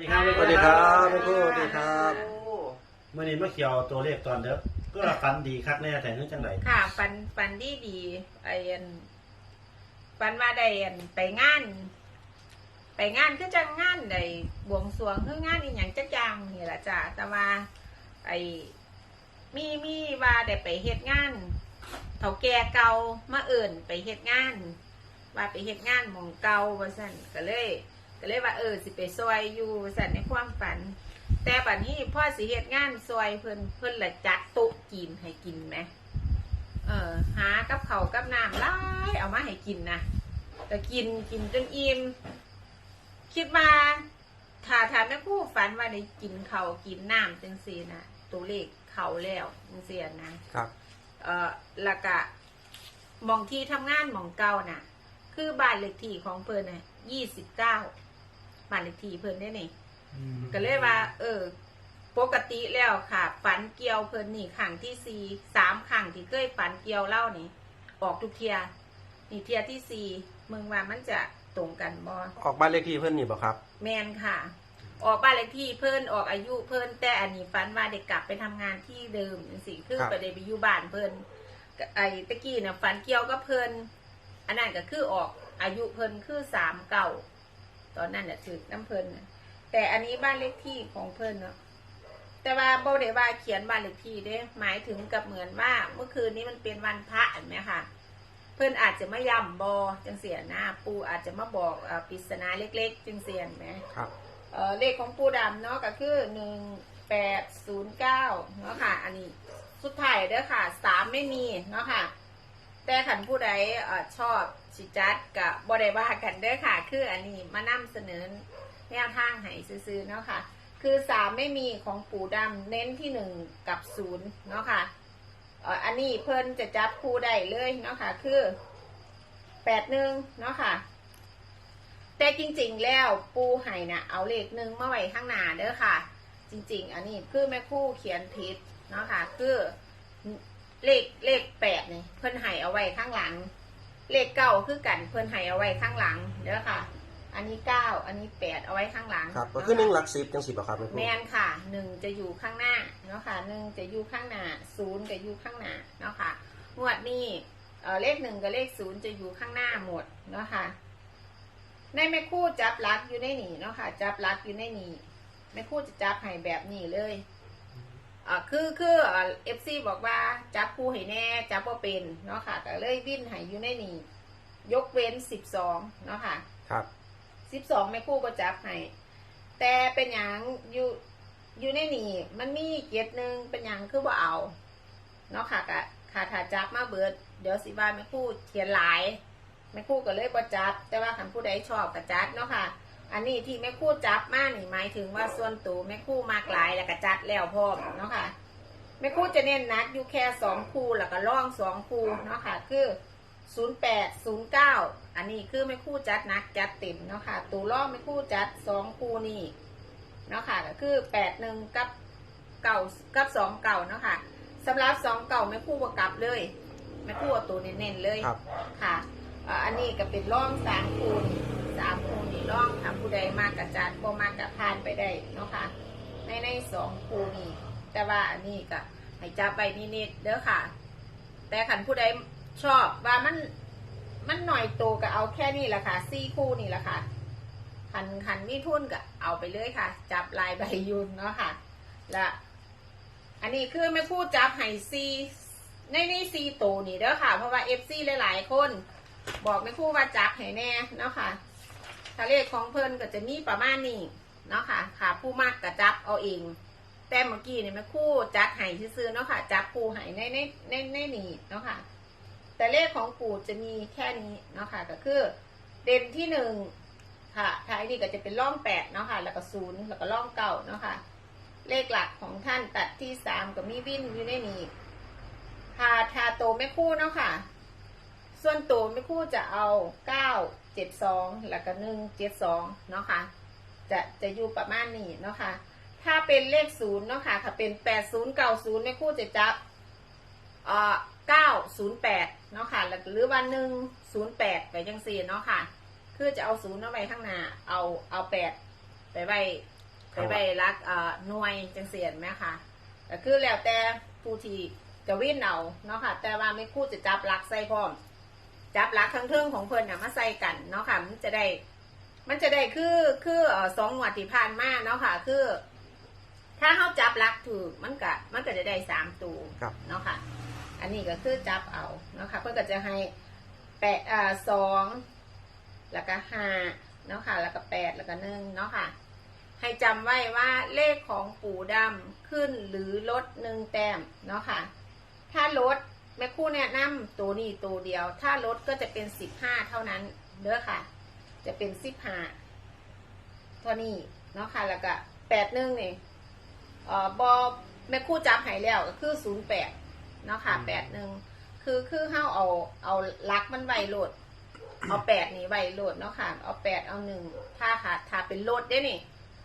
สวัสดีครับสวัสดีครับแม่ครูสวัสดีครับเมื่อนี้เมื่อเขียวตัวเลขตอนเด้อก็ฟันดีคักแน่แต่นึกจังไดค่ะฟันฟันดีดีไอ้อันฟันว่าได้อันไปงาน ไปงานคือจังงานได้บวงสรวงคืองานอีหยังจักอย่างนี่แหละจ้ะแต่ว่าไอ้มีมีว่าได้ไปเฮ็ดงานเฒ่าแก่เก่ามาเอิ่นไปเฮ็ดงาน ว่าไปเฮ็ดงานหมองเก่าว่าซั่นก็เลย ก็เลยว่าเออสิไปซอยอยู่ว่าซั่นในความฝัน แต่บัดนี้พ่อสิเฮ็ดงานซอยเพิ่นเพิ่นละจัดโต๊ะกินให้กินไหมเออหากับเขาวกับน้ำหลายเอามาให้กินนะก็กินกินจนอิ่มคิดว่าถ้าถ้าแม่ผู้ฝันว่าได้กินเขาวกินน้ำจังสีนะตัวเลขเขาแล้วจังสีนะครับ เออแล้วก็หมองที่ทำงานหมองเก่าน่ะ คือบ้านเลขที่ของเพิ่นน่ะยี่สิบเก้า บ้านเลขที่เพิ่นได้นี่ก็เลยว่า เออ ปกติแล้วค่ะฝันเกี่ยวเพิ่นนี่ขังที่สี่สามขังที่เคยฝันเกี่ยวเล่านี่ ออกทุกเทียนี่เทียที่สี่มึงว่ามันจะตรงกันบ่ออกบ้านเลขที่เพื่อนนี่บ่ครับ แมนค่ะ ออกบ้านเลขที่เพิ่นออกอายุเพิ่นแต่อันนี้ฝันว่าเด็กกลับไปทำงานที่เดิมจังซี่คือครับ ไปได้ไปอยู่บ้านเพิ่นก็ไอ้ตะกี้น่ะฝันเกี่ยวกับเพิ่นอันนั้นก็คือออกอายุเพิ่นคือสามเก่า ตอนนั้นน่ะถือน้ำเพิ่นน่ะแต่อันนี้บ้านเลขที่ของเพิ่นเนาะแต่ว่าบ่ได้ว่าเขียนบ้านเลขที่เด้หมายถึงกับเหมือนว่าเมื่อคืนนี้มันเป็นวันพระเห็นไหมคะเพื่อนอาจจะมาย่ำบอจังเสียนะปูอาจจะมาบอกอ่าปริศนาเล็กๆจังเสียนไหมครับเอ่อเลขของปูดำเนาะก็คือหนึ่งแปดศูนย์เก้าเนาะค่ะ อันนี้สุดท้ายเด้อค่ะสามไม่มีเนาะค่ะ แต่ขันผู้ใดชอบชิจัดกับบอดวากันเด้อค่ะ คืออันนี้มานำเสนอแนวทางให้ซื้อๆเนาะค่ะ คือสามไม่มีของปูดำเน้นที่หนึ่งกับศูนย์เนาะค่ะเอ่ออันนี้เพิ่นจะจับคู่ได้เลยเนาะค่ะ คือแปดหนึ่งเนาะค่ะ แต่จริงๆแล้วปูไห่น่ะเอาเลขหนึ่งมาไว้ข้างหน้าเด้อค่ะ จริง ๆ อันนี้คือแม่คู่เขียนผิดเนาะค่ะ คือ เลขเลขแปดนี่เพิ่นไห่เอาไว้ข้างหลัง เลขเก้าคือกันเพิ่นไห่เอาไว้ข้างหลังเด้อค่ะ อันนี้เก้าอันนี้แปดเอาไว้ข้างหลังครับก็เนาะคือหนึ่งค่ะหลักสิบจังสิบ่ครับแม่ครูแมนค่ะหนึ่งจะอยู่ข้างหน้าเนาะค่ะหนึ่งจะอยู่ข้างหน้าศูนย์จะอยู่ข้างหน้าเนาะค่ะงวดนี้เอ่อเลขหนึ่งกับเลขศูนย์จะอยู่ข้างหน้าหมดเนาะค่ะในแม่คู่จับลักอยู่ในนี่เนาะค่ะ จับลักอยู่ในนี่แม่คู่จะจับให้แบบนี้เลย อ่าคือคือเอฟซีบอกว่าจับคู่ให้แน่จับว่าเป็นเนาะค่ะแต่เลยวิ่นให้อยู่ในนี่ยกเว้นสิบสองเนาะค่ะ ครับสิบสองแม่ครู่ก็จับให้แต่เป็นอย่างอยู่อยู่ในนี่มันมีเกียรติหนึ่งเป็นอย่างคือว่าเอาเนาะค่ะกะค่ะถ้าจับมาเบิด เดี๋ยวสิว่าแม่ครู่เขียนหลายแม่ครู่ก็เลยบ่จับ แต่ว่าคันผู้ใดชอบก็จัดเนาะค่ะ อันนี้ที่แม่ครู่จับมานี่หมายถึงว่าส่วนตัวแม่ครู่มากหลายแล้วก็จัดแล้วพร้อมเนาะค่ะแม่ครู่จะเน้นหนักอยู่แค่สองคู่แล้วก็ล่องสองคู่เนาะค่ะ คือศูนย์แปดศูนย์เก้าอันนี้คือไม่คู่จัดนักจัดเต็มเนาะค่ะตัวล่องไม่คู่จัดสองคู่นี่เนาะค่ะก็คือแปดหนึ่งกับเก่ากับสองเก่าเนาะค่ะสำหรับสองเก่าไม่คู่ประกับเลยไม่คู่เอาตัวเน้นๆเลยครับค่ะอ่าอันนี้ก็เป็นร่องสามคูณ สามคูณนี่ร่องทำผู้ใดมากกับจัดบ่มากกับพานไปได้เนาะค่ะในในสองคู่นี่แต่ว่าอันนี้ก็ให้จับไปนิดๆเด้อค่ะ แต่ขันผู้ใดชอบว่ามันมันหน่อยโตก็เอาแค่นี้แหละค่ะซี่คู่นี่แหละค่ะขันขันมีทุนก็เอาไปเลยค่ะ จับลายใบยุนเนาะค่ะและอันนี้คือไม่พูดจับไห่ซีในนี่ซีโตนี่เด้อค่ะ เพราะว่าเอฟซีหลายๆคน บอกไม่พูดว่าจับไห่แน่เนาะค่ะ ถ้าเลขของเพิ่นก็จะมีประมาณนี้เนาะค่ะค่ะผู้มากก็จับเอาเอง แต่เมื่อกี้เนี่ยแม่คู่จัดไห่ซื้อเนาะค่ะ จับปูไห่ในในในในนี่เนาะค่ะ แต่เลขของปู่จะมีแค่นี้เนาะค่ะก็คือเด่นที่หนึ่งค่ะท้ายนี่ก็จะเป็นร่องแปดเนาะค่ะ แล้วก็ศูนย์แล้วก็ร่องเก้าเนาะค่ะ เลขหลักของท่านตัดที่สามกับมีวินอยู่ในนี้ทาทาโตไม่คู่เนาะค่ะ ส่วนโตไม่คู่จะเอาเก้า เจ็ดสองแล้วก็หนึ่งเจ็ดสองเนาะค่ะจะจะอยู่ประมาณนี้เนาะค่ะถ้าเป็นเลขศูนย์เนาะค่ะถ้าเป็นแปดศูนย์เก้าศูนย์ไม่คู่จะจับเอ่อเก้าศูนย์แปดเนาะค่ะหรือวันหนึ่งศูนย์แปดไปจังสี่เนาะค่ะ คือจะเอาศูนย์เอาไว้ข้างหน้าเอาเอาแปดไปไว้ไปไว้รักเอ่อหน่วยจังเสียนไหมคะก็คือแล้วแต่ผู้ที่จะวิ่นเอาเนาะค่ะ แต่ว่าไม่คู่จะจับลักใส่พร้อม จับลักทั้งเทิงของเพิ่นน่ะมาใส่กันเนาะค่ะ มันจะได้ มันจะได้คือคือสองงวดที่ผ่านมาเนาะค่ะ คือ ถ้าเขาจับลักถูกมันก็มันก็จะได้สามตัวเนาะค่ะ อันนี้ก็คือจับเอาเนาะค่ะ เพื่อก็จะให้แปดอ่าสองแล้วก็ห้าเนาะค่ะ แล้วก็แปดแล้วก็หนึ่งเนาะค่ะ ให้จำไว้ว่าเลขของปู่ดำขึ้นหรือลดหนึ่งแต้มเนาะค่ะ ถ้าลด แม่ครู่แนะนำตัวนี้ตัวเดียว ถ้าลดก็จะเป็นสิบห้าเท่านั้นเด้อค่ะ จะเป็นสิบห้าเท่านี้เนาะค่ะแล้วก็แปดหนึ่งนี่เอ่อบอแม่ครู่จับใหายแล้วก็คือศูนย์แปดเนาะค่ะแปดหนึ่งคือคือเฮาเอาเอาลักมันไว้โหลด เอาแปดนี่ไว้โหลดเนาะค่ะ เอาแปดเอาหนึ่งถ้าค่ะถ้าเป็นโหลดได้นี่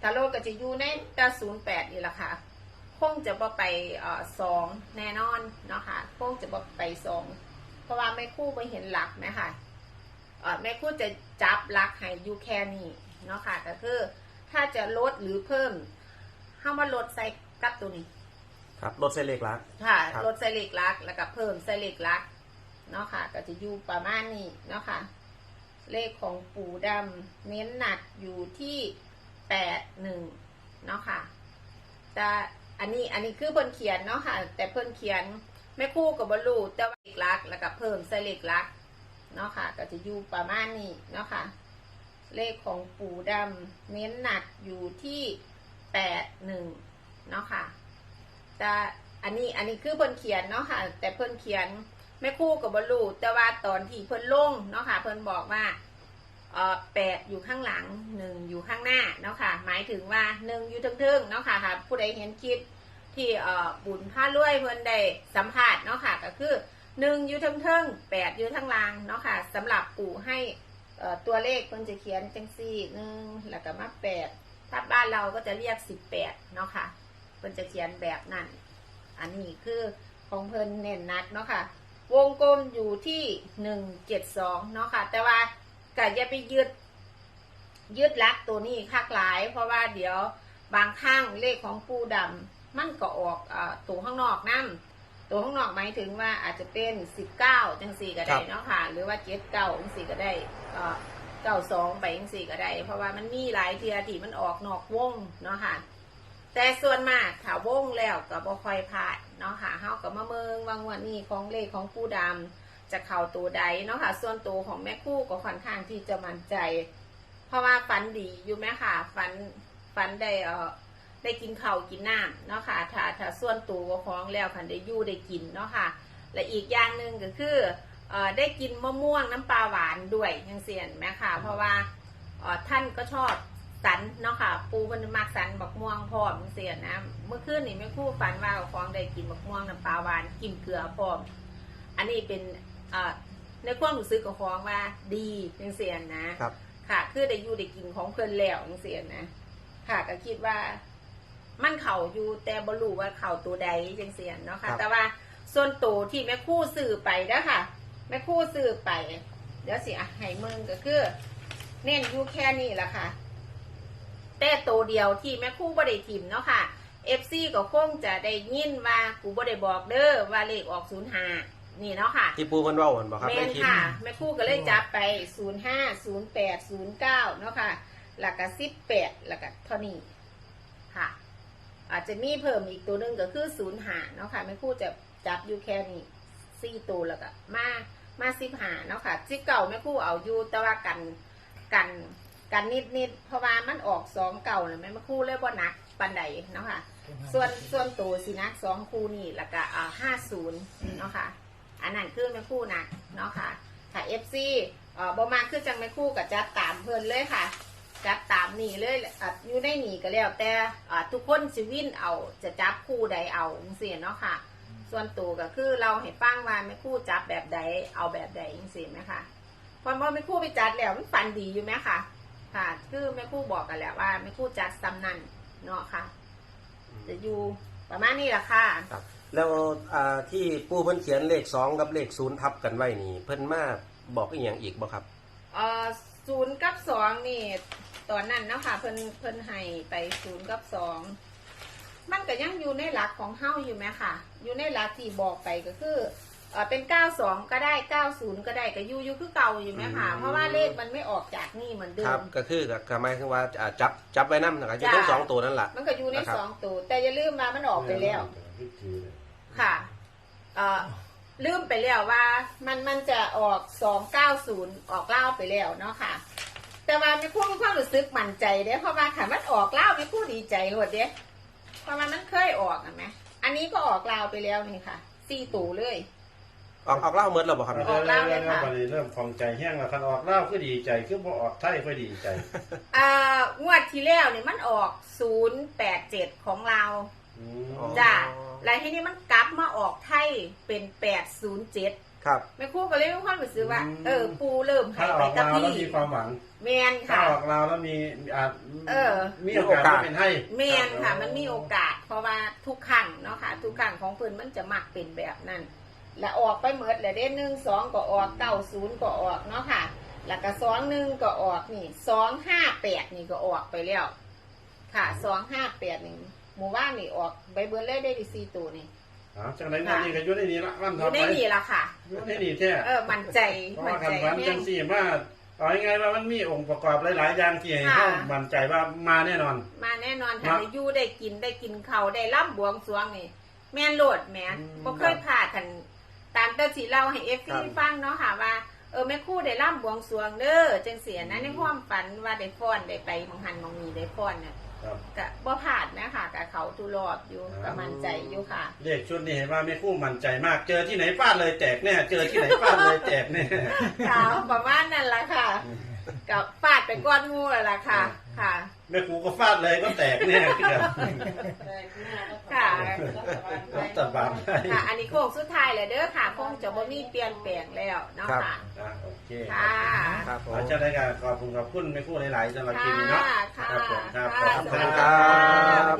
ถ้าโลดก็จะอยู่ในตาศูนย์แปดนี่แหละค่ะค งจะบ่ไปเอ่อสองแน่นอนเนาะค่ะคงจะบ่ไปสองเพราะว่าแม่ครู่ไปเห็นหลักไหมค่ะเอ่อแม่ครู่จะจับหลักให้อยู่แค่นี้เนาะค่ะก็คือถ้าจะลดหรือเพิ่มห้ามาลดใส่กับตัวนี้ ครับรถเส้นเล็กลักค่ะครับลดไซเล็กลักแล้วก็เพิ่มไซเล็กลักเนาะค่ะ ก็จะอยู่ประมาณนี้เนาะค่ะ เลขของปู่ดำเน้นหนักอยู่ที่แปดหนึ่งเนาะค่ะแต่ อันนี้อันนี้คือเพิ่นเขียนเนาะค่ะ แต่เพิ่นเขียนไม่คู่กับบอลูแต่ว่าเล็กลัก แล้วก็เพิ่มไซเล็กลักเนาะค่ะ ก็จะอยู่ประมาณนี้เนาะค่ะ เลขของปู่ดำเน้นหนักอยู่ที่แปดหนึ่งเนาะค่ะแต่อันนี้อันนี้คือเพิ่นเขียนเนาะค่ะ แต่เพิ่นเขียนไม่คู่กับบอลูแต่ว่าตอนที่เพิ่นลงเนาะค่ะ เพิ่นบอกว่าเออแปดอยู่ข้างหลังหนึ่งอยู่ข้างหน้าเนาะค่ะ หมายถึงว่าหนึ่งอยู่เทิงๆเนาะค่ะค่ะผู้ใดเห็นคลิป ที่บุญผ้ารวยเพิ่นได้สัมภาษณ์เนาะค่ะก็คือหนึ่งอยู่เทิงแปดอยู่ข้งลางเนาะค่ะสำหรับปู่ให้ตัวเลขเพิ่นจะเขียนจังสี่หนึ่งแล้วก็มาแปดถ้าบ้านเราก็จะเรียกสิบแปดเนาะค่ะเพิ่นจะเขียนแบบนั้น อันนี้คือของเพิ่นเน้นนักเนาะค่ะ วงกลมอยู่ที่หนึ่งเจ็ดสองเนาะค่ะ แต่ว่าก็อย่าไปยึดยึดลักตัวนี้คักหลาย เพราะว่าเดี๋ยวบางข้างเลขของปูดำ มันก็ออกอาตัวข้างนอกนั่ตัวข้างนอกหมายถึงว่าอาจจะเป็นสิบเก้าจังสี่ก็ได้เนาะค่ะ หรือว่าเจ็ดเก้าจังสี่ก็ได้เก้าสองไปจังสี่ก็ได้ เพราะว่ามันมีหลายเทียที่มันออกนอกวงเนาะค่ะ แต่ส่วนมากถ้าวงแล้วก็บ่ค่อยพลาดเนาะค่ะเฮาก็มาเมืองวางวันนี้ของเลขของผู้ดำจะเข้าตัวใดเนาะค่ะ ส่วนตัวของแม่คู่ก็ค่อนข้างที่จะมั่นใจ เพราะว่าฝันดีอยู่ไหมค่ะฝันฝันได้เอ่อ ได้กินข้าวกินน้ำเนาะค่ะถ้าถ้าส่วนตัวของแล้วคันได้อยู่ได้กินเนาะค่ะ และอีกอย่างหนึ่งก็คือเอ่อได้กินมะม่วงน้ำปลาหวานด้วยยังเสียนไหมค่ะ เพราะว่าเอ่อท่านก็ชอบสันเนาะค่ะ ปูมันมักสันบักม่วงพร้อมจังเสียนนะ เมื่อคืนนี่แม่ครู่ฝันว่าของได้กินบักม่วงน้ำปลาหวานกินเกลือพร้อม อันนี้เป็นเอ่อในความรู้สึกของของว่าดีจังเสียนนะครับ ค่ะ คือได้อยู่ได้กินของเพิ่นแล้วจังซี่นะ ค่ะก็คิดว่า มันเข่าอยู่แต่บ่รู้ว่าเข่าตัวใดจังซี่เนาะค่ะ ครับ แต่ว่าส่วนตัวที่แม่ครู่ซื้อไปนะค่ะแม่ครู่ซื้อไป เดี๋ยวสิอะให้มึงก็คือ เน้นอยู่แค่นี้แหละค่ะ แต่ตัวเดียวที่แม่ครู่บ่ได้ทิมเนาะค่ะ FC ก็คงจะได้ยินว่ากูบ่ได้บอกเด้อว่าเลขออก05นี่เนาะค่ะ ที่ปูเพิ่นเว้ากันบ่ครับแม่ในนคลิปค่ะ แม่ครู่ก็เลยจับไป 0 5 0 8 0 9 เนาะค่ะแล้วก็18แล้วก็เท่านี้ค่ะ อาจจะมีเพิ่มอีกตัวหนึ่งก็คือ0 5เนาะค่ะแม่ครู่จะจับอยู่แค่นี้สี่ตัวแล้วก็มามาสิบหาเนาะค่ะสิเก่าแม่ครู่เอาอยู่แต่ว่ากันกันกันนิดนิดๆเพราะว่ามันออกสองเก่าเลยแม่ครู่เลยบ่หนักปันใดเนาะค่ะ ส่วนส่วนตัวสินักสองคู่นี่แล้วก็อ่าห้าศูนย์เนาะค่ะ อันนั้นคือแม่คู่หนักเนาะค่ะถ้าเอฟซีอ่อบอมาคือจังแม่คู่กับจัดตามเพิ่นเลยค่ะ จัดตามนี่เลยอะอยู่ในนี่ก็แล้ว แต่อ่าทุกคนสิวินเอาจะจับคู่ใดเอาจังซี่เนาะค่ะ ส่วนตัวก็คือเราให้ฟังว่าแม่คู่จับแบบใดเอาแบบใดจังซี่ไหมคะพอพอแม่คู่ไปจัดแล้วมันฝันดีอยู่ไหมคะค่ะ คือแม่คู่บอกกันแล้วว่าแม่คู่จัดซ้ำนั่นเนาะค่ะ จะอยู่ประมาณนี้แหละค่ะครับแล้วอ่าที่ปูเพิ่นเขียนเลขสองกับเลขศูนย์ทับกันไว้นี่ เพิ่นมาบอกอีหยังอีกบ่ครับเอ่อศูนย์กับสองนี่ ตอนนั้นเนาะค่ะเพิ่นเพิ่นให้ไปศูนย์กับสองมันก็ยังอยู่ในหลักของเฮาอยู่ไหมค่ะ อยู่ในหลักที่บอกไปก็คือเออเป็นเก้าสองก็ได้เก้าศูนย์ก็ได้ก็อยู่อยู่คือเก่าอยู่ไหมค่ะ อืม เพราะว่าเลขมันไม่ออกจากนี่เหมือนเดิครับม ก็คือก็หมายถึงว่าอ่าจับจับไว้นำนะครับอยู่ทั้งจ้ะ สองตัวนั่นแหละ มันก็อยู่ในนะครับ สองตัวแต่อย่าลืมมามันออกไปแล้ว ค่ะเอ่อลืมไปแล้วว่ามันมันจะออกสองเก้าศูนย์ออกเล่าไปแล้วเนาะค่ะ แต่ว่าไม่พูดมีความรู้สึกมั่นใจเด้เพราะว่าขันมันออกเล่าไม่พูดดีใจหมดเด้เพราะว่ามันเคยออกอะไหมอันนี้ก็ออกลาวไปแล้วนี่ค่ะสี่ตู่เลย ออกออกเล่าเมื่อเราบอกครับ ออกเหล้าเลยค่ะ วันนี้เริ่มคลองใจแห้งแล้วคันออกเหล้าก็ดีใจคือพอออกไทยก็ดีใจ อ่างวดที่แล้วนี่มันออกศูนย์แปดเจ็ดของเราอืมอ๋อจ้ะแล้วทีนี้มันกลับมาออกไทยเป็นแปดศูนย์เจ็ด ครับแม่ครู่ก็เลยมีความรู้สึกว่าเออ ปูเริ่มถ้าหายอไปอกกับลาวแล้วพี่มีความหวัง แมนถ้าค่ะ ออกลาวแล้วมีอาจเออ มีโอกาสได้เป็นให้แมนค่ะ มันมีโอกาส เพราะว่าทุกครั้งเนาะค่ะ ทุกครั้งของเพิ่นมันจะมักเป็นแบบนั้น และออกไปเมดเลยเด้หนึ่งสองก็ออกเก้าศูนย์ก็ออกเนาะค่ะ แล้วก็สองหนึ่งก็ออกนี่สองห้าแปดนี่ก็ออกไปแล้ว ค่ะสองห้าแปดนี่หมู่บ้านนี่ออกไปเบิร์เลยได้ดีซีตัวนี่ อ๋อจังไรวันนี้ก็อยู่ในนี้ละวันอต่อยู่ไปในนี่ละค่ะ อยู่ในนี้แท้เออมั่นใจเพราะมั่ว่านคัใจนวันแม่จังงสี่ว่าเอาง่ายๆว่ามันมีองค์ประกอบหลายๆอย่างที่ให้ค่ะเข้ามั่นใจว่ามาแน่นอน มาแน่นอนครัค่ะบได้อยู่ได้กินได้กินเขาวได้ร่ำบวงสรวงนี่ แม่นโลดแหม่อืมบ่เคยพลาดกันตามแต่สิเล่าให้เอฟครัซีบ ฟังเนาะค่ะว่าเออแม่ครู่ได้ร่ำบวงสรวงเด้อจังเสียนะในความฝันว่าได้ฟ้อนได้ไปมองหันมองมีได้ฟ้อนเนี่ย ครับก็บ่พลาดนะคะกับเขาทุรอบอยู่ครัก็บมั่นใจอยู่ค่ะ เลขชุดนี้เห็นว่าไม่คู่มั่นใจมาก เจอที่ไหนฟาดเลยแตกแน่ เจอที่ไหนฟาดเลยแตกแน่ ค่ะประมาณนั้นล่ะค่ะ กับฟาดไปก้อนงูแล้วล่ะค่ะ ค่ะ แม่ครูก็ฟาดเลยก็แตกแน่คือกันค่ะรัฐบาลได้ค่ะ อันนี้โค้งสุดท้ายเลยเด้อค่ะ คงจะบ่มีเปลี่ยนแปลงแล้วเนาะครับค่ะอะโอเคค่ะ ครับผม อาจารย์ได้การขอบคุณขอบคุณแม่ครูหลายๆสำหรับคลิปนี้เนาะค่ะ ครับผมครับค่ะขอบคุณสวัสดีครับ ค่ะ